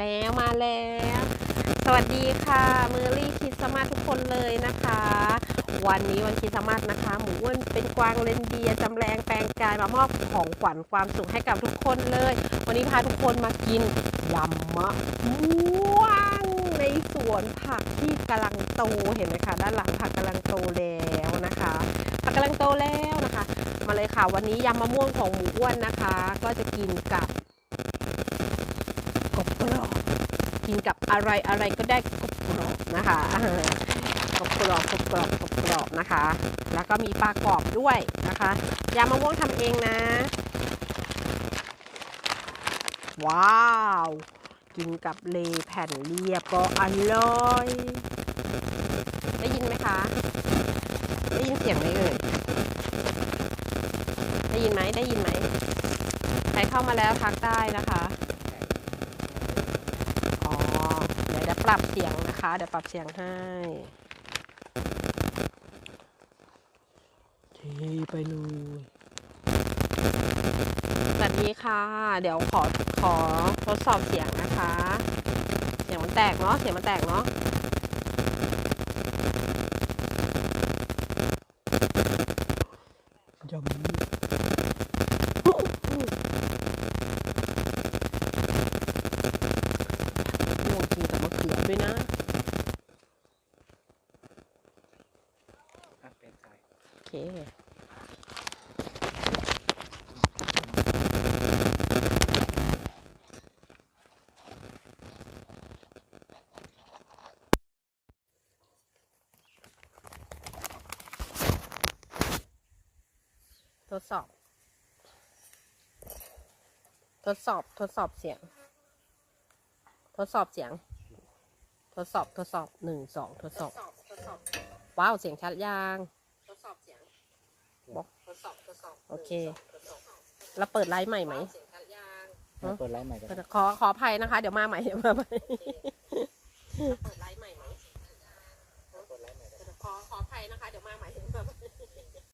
แล้วมาแล้ว สวัสดีค่ะเมอรี่คริสมาทุกคนเลยนะคะ วันนี้วันคริสมาสนะคะหมูอ้วนเป็นกวางเลนเดียร์จำแรงแปลงกายมามอบของขวัญความสุขให้กับทุกคนเลย วันนี้พาทุกคนมากินยำมะม่วงในสวนผักที่กำลังโตเห็นไหมคะด้านหลังผักกำลังโตแล้วนะคะผักกำลังโตแล้วนะคะ มาเลยค่ะ วันนี้ยำมะม่วงของหมูอ้วนนะคะ ก็จะกินกับกรอบ กินกับอะไรอะไรก็ได้กบกรอบนะคะกรอบกรอบกบกรอบกบกรอบนะคะ แล้วก็มีปลากรอบด้วยนะคะยำมะม่วงทำเองนะ ว้าว กินกับเลแผ่นเรียบก็อร่อยได้ยินไหมคะ ได้ยินเสียงไหมเอ่ยได้ยินไหมได้ยินไหมใครเข้ามาแล้วทักได้นะคะ อ๋อ เดี๋ยวจะ ปรับเสียงนะคะ เดี๋ยวปรับเสียงให้เทไปเลยสวัสดีค่ะ เดี๋ยวขอขอทดสอบเสียงนะคะ เสียงมันแตกเนาะ เสียงมันแตกเนาะยำม่วงกินกับมะเขือ ด้วยนะโอเคทดสอบ ทดสอบ ทดสอบเสียง ทดสอบเสียง ทดสอบทดสอบหนึ่งสองทดสอบ ว้าว เสียงชัดยัง ทดสอบเสียงบอกทดสอบ ทดสอบโอเคแล้วเปิดไลฟ์ใหม่ไหมเปิดไลฟ์ใหม่กันขอขออภัยนะคะ เดี๋ยวมาใหม่เดี๋ยวมาใหม่